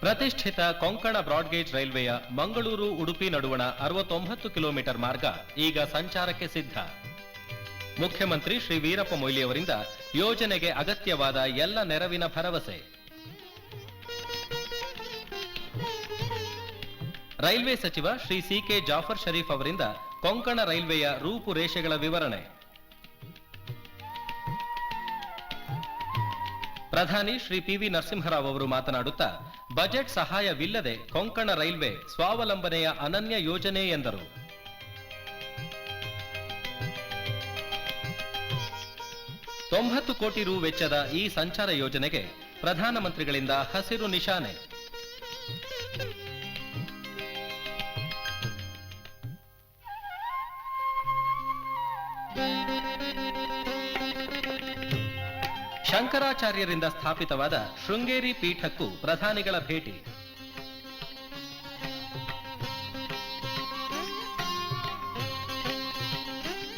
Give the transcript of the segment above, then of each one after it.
ಪ್ರತಿಷ್ಠಿತ ಕೊಂಕಣ ಬ್ರಾಡ್ಗೇಜ್ ರೈಲ್ವೆಯ ಮಂಗಳೂರು ಉಡುಪಿ ನಡುವಣ ಅರವತ್ತೊಂಬತ್ತು ಕಿಲೋಮೀಟರ್ ಮಾರ್ಗ ಈಗ ಸಂಚಾರಕ್ಕೆ ಸಿದ್ಧ. ಮುಖ್ಯಮಂತ್ರಿ ಶ್ರೀ ವೀರಪ್ಪ ಮೊಯ್ಲಿಯವರಿಂದ ಯೋಜನೆಗೆ ಅಗತ್ಯವಾದ ಎಲ್ಲ ನೆರವಿನ ಭರವಸೆ. ರೈಲ್ವೆ ಸಚಿವ ಶ್ರೀ ಸಿ ಕೆ ಜಾಫರ್ ಶರೀಫ್ ಅವರಿಂದ ಕೊಂಕಣ ರೈಲ್ವೆಯ ರೂಪುರೇಷೆಗಳ ವಿವರಣೆ. ಪ್ರಧಾನಿ ಶ್ರೀ ಪಿ ವಿ ನರಸಿಂಹರಾವ್ ಅವರು ಮಾತನಾಡುತ್ತಾ, ಬಜೆಟ್ ಸಹಾಯವಿಲ್ಲದೆ ಕೊಂಕಣ ರೈಲ್ವೆ ಸ್ವಾವಲಂಬನೆಯ ಅನನ್ಯ ಯೋಜನೆ ಎಂದರು. ತೊಂಬತ್ತು ಕೋಟಿ ರು ವೆಚ್ಚದ ಈ ಸಂಚಾರ ಯೋಜನೆಗೆ ಪ್ರಧಾನಮಂತ್ರಿಗಳಿಂದ ಹಸಿರು ನಿಶಾನೆ. ಶಂಕರಾಚಾರ್ಯರಿಂದ ಸ್ಥಾಪಿತವಾದ ಶೃಂಗೇರಿ ಪೀಠಕ್ಕೂ ಪ್ರಧಾನಿಗಳ ಭೇಟಿ.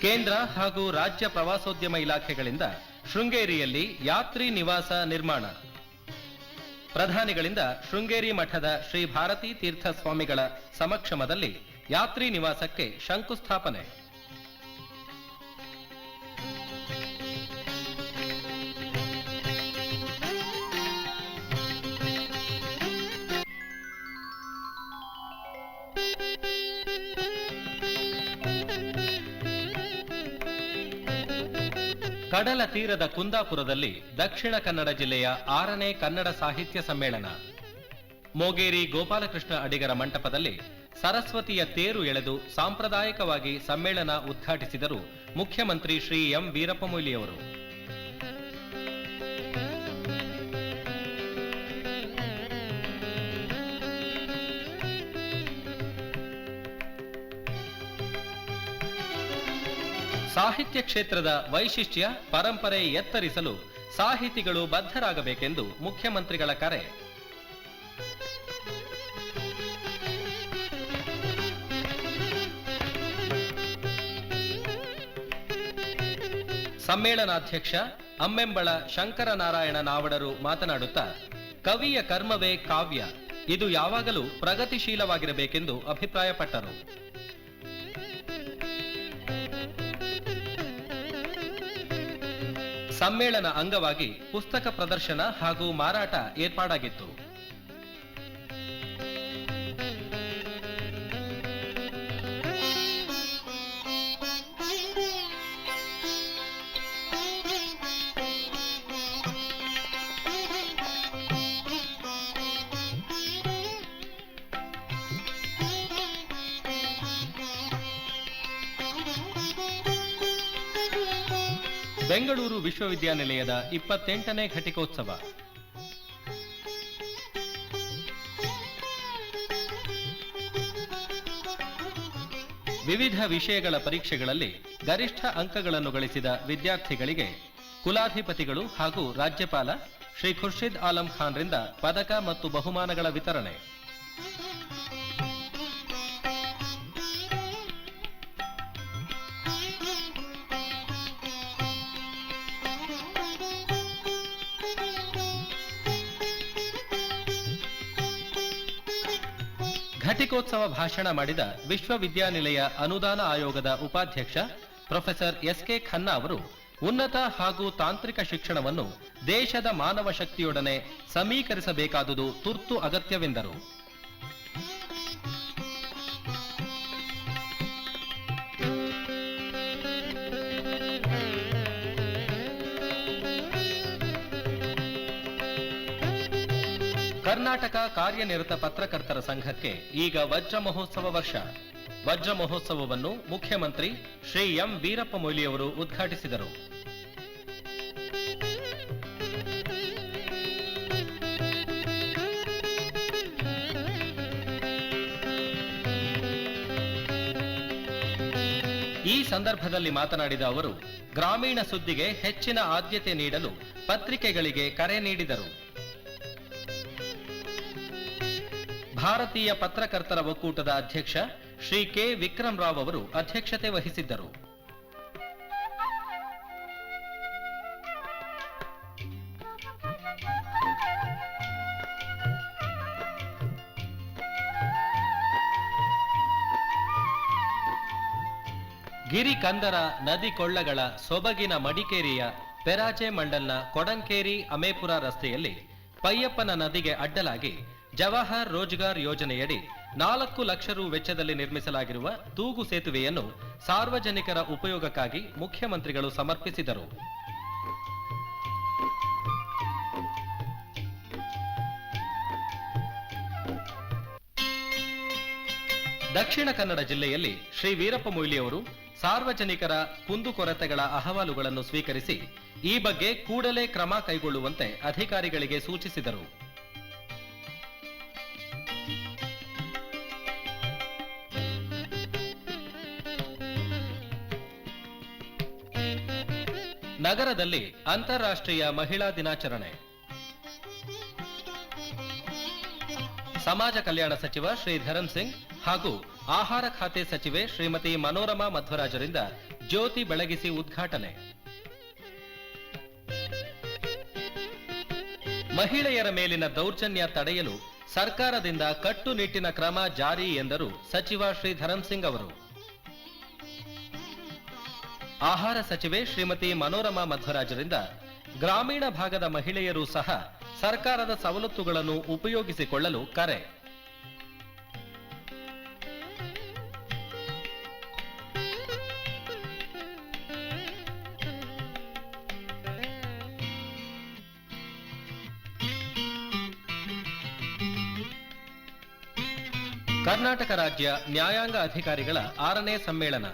ಕೇಂದ್ರ ಹಾಗೂ ರಾಜ್ಯ ಪ್ರವಾಸೋದ್ಯಮ ಇಲಾಖೆಗಳಿಂದ ಶೃಂಗೇರಿಯಲ್ಲಿ ಯಾತ್ರಿ ನಿವಾಸ ನಿರ್ಮಾಣ. ಪ್ರಧಾನಿಗಳಿಂದ ಶೃಂಗೇರಿ ಮಠದ ಶ್ರೀ ಭಾರತೀ ತೀರ್ಥ ಸ್ವಾಮಿಗಳ ಸಮಕ್ಷಮದಲ್ಲಿ ಯಾತ್ರಿ ನಿವಾಸಕ್ಕೆ ಶಂಕುಸ್ಥಾಪನೆ. ಕಡಲ ತೀರದ ಕುಂದಾಪುರದಲ್ಲಿ ದಕ್ಷಿಣ ಕನ್ನಡ ಜಿಲ್ಲೆಯ ಆರನೇ ಕನ್ನಡ ಸಾಹಿತ್ಯ ಸಮ್ಮೇಳನ. ಮೋಗೇರಿ ಗೋಪಾಲಕೃಷ್ಣ ಅಡಿಗರ ಮಂಟಪದಲ್ಲಿ ಸರಸ್ವತಿಯ ತೇರು ಎಳೆದು ಸಾಂಪ್ರದಾಯಿಕವಾಗಿ ಸಮ್ಮೇಳನ ಉದ್ಘಾಟಿಸಿದರು ಮುಖ್ಯಮಂತ್ರಿ ಶ್ರೀ ಎಂ ವೀರಪ್ಪ ಸಾಹಿತ್ಯ ಕ್ಷೇತ್ರದ ವೈಶಿಷ್ಟ್ಯ ಪರಂಪರೆ ಎತ್ತರಿಸಲು ಸಾಹಿತಿಗಳು ಬದ್ಧರಾಗಬೇಕೆಂದು ಮುಖ್ಯಮಂತ್ರಿಗಳ ಕರೆ. ಸಮ್ಮೇಳನಾಧ್ಯಕ್ಷ ಅಮ್ಮೆಂಬಳ ಶಂಕರನಾರಾಯಣ ನಾವಡರು ಮಾತನಾಡುತ್ತಾ, ಕವಿಯ ಕರ್ಮವೇ ಕಾವ್ಯ, ಇದು ಯಾವಾಗಲೂ ಪ್ರಗತಿಶೀಲವಾಗಿರಬೇಕೆಂದು ಅಭಿಪ್ರಾಯಪಟ್ಟರು. ಸಮ್ಮೇಳನ ಅಂಗವಾಗಿ ಪುಸ್ತಕ ಪ್ರದರ್ಶನ ಹಾಗೂ ಮಾರಾಟ ಏರ್ಪಾಡಾಗಿತ್ತು. ಬೆಂಗಳೂರು ವಿಶ್ವವಿದ್ಯಾನಿಲಯದ ಇಪ್ಪತ್ತೆಂಟನೇ ಘಟಿಕೋತ್ಸವ. ವಿವಿಧ ವಿಷಯಗಳ ಪರೀಕ್ಷೆಗಳಲ್ಲಿ ಗರಿಷ್ಠ ಅಂಕಗಳನ್ನು ಗಳಿಸಿದ ವಿದ್ಯಾರ್ಥಿಗಳಿಗೆ ಕುಲಾಧಿಪತಿಗಳು ಹಾಗೂ ರಾಜ್ಯಪಾಲ ಶ್ರೀ ಖುರ್ಷಿದ್ ಆಲಂ ಖಾನ್ರಿಂದ ಪದಕ ಮತ್ತು ಬಹುಮಾನಗಳ ವಿತರಣೆ. ಘಟಿಕೋತ್ಸವ ಭಾಷಣ ಮಾಡಿದ ವಿಶ್ವವಿದ್ಯಾನಿಲಯ ಅನುದಾನ ಆಯೋಗದ ಉಪಾಧ್ಯಕ್ಷ ಪ್ರೊಫೆಸರ್ ಎಸ್ ಕೆ ಖನ್ನಾ ಅವರು, ಉನ್ನತ ಹಾಗೂ ತಾಂತ್ರಿಕ ಶಿಕ್ಷಣವನ್ನು ದೇಶದ ಮಾನವ ಶಕ್ತಿಯೊಡನೆ ಸಮೀಕರಿಸಬೇಕಾದುದು ತುರ್ತು ಅಗತ್ಯವೆಂದರು. ಕರ್ನಾಟಕ ಕಾರ್ಯನಿರತ ಪತ್ರಕರ್ತರ ಸಂಘಕ್ಕೆ ಈಗ ವಜ್ರ ಮಹೋತ್ಸವ ವರ್ಷ. ವಜ್ರ ಮಹೋತ್ಸವವನ್ನು ಮುಖ್ಯಮಂತ್ರಿ ಶ್ರೀ ಎಂ ವೀರಪ್ಪ ಮೊಯ್ಲಿಯವರು ಉದ್ಘಾಟಿಸಿದರು. ಈ ಸಂದರ್ಭದಲ್ಲಿ ಮಾತನಾಡಿದ ಅವರು, ಗ್ರಾಮೀಣ ಸುದ್ದಿಗೆ ಹೆಚ್ಚಿನ ಆದ್ಯತೆ ನೀಡಲು ಪತ್ರಿಕೆಗಳಿಗೆ ಕರೆ ನೀಡಿದರು. ಭಾರತೀಯ ಪತ್ರಕರ್ತರ ಒಕ್ಕೂಟದ ಅಧ್ಯಕ್ಷ ಶ್ರೀ ಕೆ. ವಿಕ್ರಮ್ ರಾವ್ ಅವರು ಅಧ್ಯಕ್ಷತೆ ವಹಿಸಿದ್ದರು. ಗಿರಿ ಕಂದರ ನದಿ ಕೊಳ್ಳಗಳ ಸೊಬಗಿನ ಮಡಿಕೇರಿಯ ಪೆರಾಚೆ ಮಂಡಲ್ನ ಕೊಡಂಕೇರಿ ಅಮೇಪುರ ರಸ್ತೆಯಲ್ಲಿ ಪಯ್ಯಪ್ಪನ ನದಿಗೆ ಅಡ್ಡಲಾಗಿ ಜವಾಹರ್ ರೋಜ್ಗಾರ್ ಯೋಜನೆಯಡಿ ನಾಲ್ಕು ಲಕ್ಷ ರು ವೆಚ್ಚದಲ್ಲಿ ನಿರ್ಮಿಸಲಾಗಿರುವ ತೂಗು ಸೇತುವೆಯನ್ನು ಸಾರ್ವಜನಿಕರ ಉಪಯೋಗಕ್ಕಾಗಿ ಮುಖ್ಯಮಂತ್ರಿಗಳು ಸಮರ್ಪಿಸಿದರು. ದಕ್ಷಿಣ ಕನ್ನಡ ಜಿಲ್ಲೆಯಲ್ಲಿ ಶ್ರೀ ವೀರಪ್ಪ ಮೊಯ್ಲಿಯವರು ಸಾರ್ವಜನಿಕರ ಕುಂದುಕೊರತೆಗಳ ಅಹವಾಲುಗಳನ್ನು ಸ್ವೀಕರಿಸಿ ಈ ಬಗ್ಗೆ ಕೂಡಲೇ ಕ್ರಮ ಕೈಗೊಳ್ಳುವಂತೆ ಅಧಿಕಾರಿಗಳಿಗೆ ಸೂಚಿಸಿದರು. ನಗರದಲ್ಲಿ ಅಂತಾರಾಷ್ಟ್ರೀಯ ಮಹಿಳಾ ದಿನಾಚರಣೆ. ಸಮಾಜ ಕಲ್ಯಾಣ ಸಚಿವ ಶ್ರೀ ಧರಮ್ ಸಿಂಗ್ ಹಾಗೂ ಆಹಾರ ಖಾತೆ ಸಚಿವೆ ಶ್ರೀಮತಿ ಮನೋರಮಾ ಮಧ್ವರಾಜರಿಂದ ಜ್ಯೋತಿ ಬೆಳಗಿಸಿ ಉದ್ಘಾಟನೆ. ಮಹಿಳೆಯರ ಮೇಲಿನ ದೌರ್ಜನ್ಯ ತಡೆಯಲು ಸರ್ಕಾರದಿಂದ ಕಟ್ಟುನಿಟ್ಟಿನ ಕ್ರಮ ಜಾರಿ ಎಂದರು ಸಚಿವ ಶ್ರೀ ಧರಮ್ ಸಿಂಗ್ ಅವರು. ಆಹಾರ ಸಚಿವೆ ಶ್ರೀಮತಿ ಮನೋರಮಾ ಮಧ್ವರಾಜರಿಂದ ಗ್ರಾಮೀಣ ಭಾಗದ ಮಹಿಳೆಯರು ಸಹ ಸರ್ಕಾರದ ಸವಲತ್ತುಗಳನ್ನು ಉಪಯೋಗಿಸಿಕೊಳ್ಳಲು ಕರೆ. ಕರ್ನಾಟಕ ರಾಜ್ಯ ನ್ಯಾಯಾಂಗ ಅಧಿಕಾರಿಗಳ ಆರನೇ ಸಮ್ಮೇಳನ.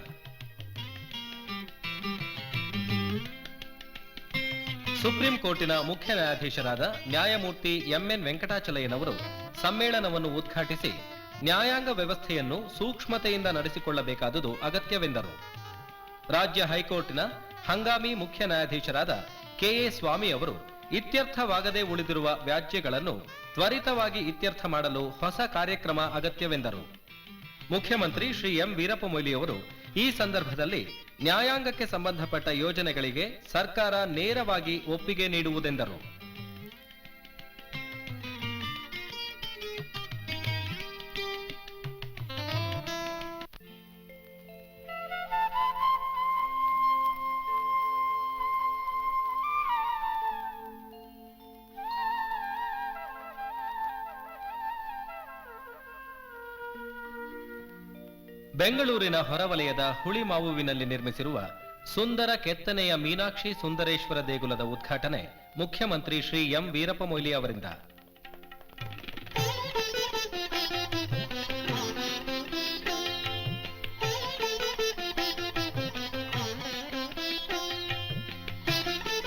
ಸುಪ್ರೀಂ ಕೋರ್ಟಿನ ಮುಖ್ಯ ನ್ಯಾಯಾಧೀಶರಾದ ನ್ಯಾಯಮೂರ್ತಿ ಎಂಎನ್ ವೆಂಕಟಾಚಲಯ್ಯನವರು ಸಮ್ಮೇಳನವನ್ನು ಉದ್ಘಾಟಿಸಿ ನ್ಯಾಯಾಂಗ ವ್ಯವಸ್ಥೆಯನ್ನು ಸೂಕ್ಷ್ಮತೆಯಿಂದ ನಡೆಸಿಕೊಳ್ಳಬೇಕಾದುದು ಅಗತ್ಯವೆಂದರು. ರಾಜ್ಯ ಹೈಕೋರ್ಟಿನ ಹಂಗಾಮಿ ಮುಖ್ಯ ನ್ಯಾಯಾಧೀಶರಾದ ಕೆಎ ಸ್ವಾಮಿ ಅವರು ಇತ್ಯರ್ಥವಾಗದೇ ಉಳಿದಿರುವ ವ್ಯಾಜ್ಯಗಳನ್ನು ತ್ವರಿತವಾಗಿ ಇತ್ಯರ್ಥ ಮಾಡಲು ಹೊಸ ಕಾರ್ಯಕ್ರಮ ಅಗತ್ಯವೆಂದರು. ಮುಖ್ಯಮಂತ್ರಿ ಶ್ರೀ ಎಂ ವೀರಪ್ಪ ಮೊಯ್ಲಿಯವರು ಈ ಸಂದರ್ಭದಲ್ಲಿ ನ್ಯಾಯಾಂಗಕ್ಕೆ ಸಂಬಂಧಪಟ್ಟ ಯೋಜನೆಗಳಿಗೆ ಸರ್ಕಾರ ನೇರವಾಗಿ ಒಪ್ಪಿಗೆ ನೀಡುವುದೆಂದರು. ಬೆಂಗಳೂರಿನ ಹೊರವಲಯದ ಹುಳಿಮಾವುವಿನಲ್ಲಿ ನಿರ್ಮಿಸಿರುವ ಸುಂದರ ಕೆತ್ತನೆಯ ಮೀನಾಕ್ಷಿ ಸುಂದರೇಶ್ವರ ದೇಗುಲದ ಉದ್ಘಾಟನೆ ಮುಖ್ಯಮಂತ್ರಿ ಶ್ರೀ ಎಂ ವೀರಪ್ಪ ಮೊಯ್ಲಿ ಅವರಿಂದ.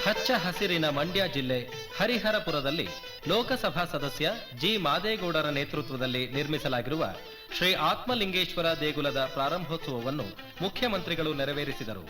ಹಚ್ಚ ಹಸಿರಿನ ಮಂಡ್ಯ ಜಿಲ್ಲೆ ಹರಿಹರಪುರದಲ್ಲಿ ಲೋಕಸಭಾ ಸದಸ್ಯ ಜಿ ಮಾದೇಗೌಡರ ನೇತೃತ್ವದಲ್ಲಿ ನಿರ್ಮಿಸಲಾಗಿರುವ ಶ್ರೀ ಆತ್ಮಲಿಂಗೇಶ್ವರ ದೇಗುಲದ ಪ್ರಾರಂಭೋತ್ಸವವನ್ನು ಮುಖ್ಯಮಂತ್ರಿಗಳು ನೆರವೇರಿಸಿದರು.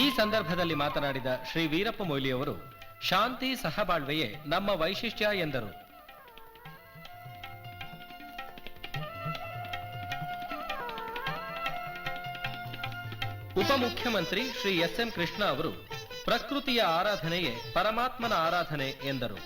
ಈ ಸಂದರ್ಭದಲ್ಲಿ ಮಾತನಾಡಿದ ಶ್ರೀ ವೀರಪ್ಪ ಮೊಯ್ಲಿಯವರು, ಶಾಂತಿ ಸಹಬಾಳ್ವೆಯೇ ನಮ್ಮ ವೈಶಿಷ್ಟ್ಯ ಎಂದರು. ಉಪಮುಖ್ಯಮಂತ್ರಿ ಶ್ರೀ ಎಸ್ ಎಂ ಕೃಷ್ಣ ಅವರು ಪ್ರಕೃತಿಯ ಆರಾಧನೆಯೇ ಪರಮಾತ್ಮನ ಆರಾಧನೆ ಎಂದರು.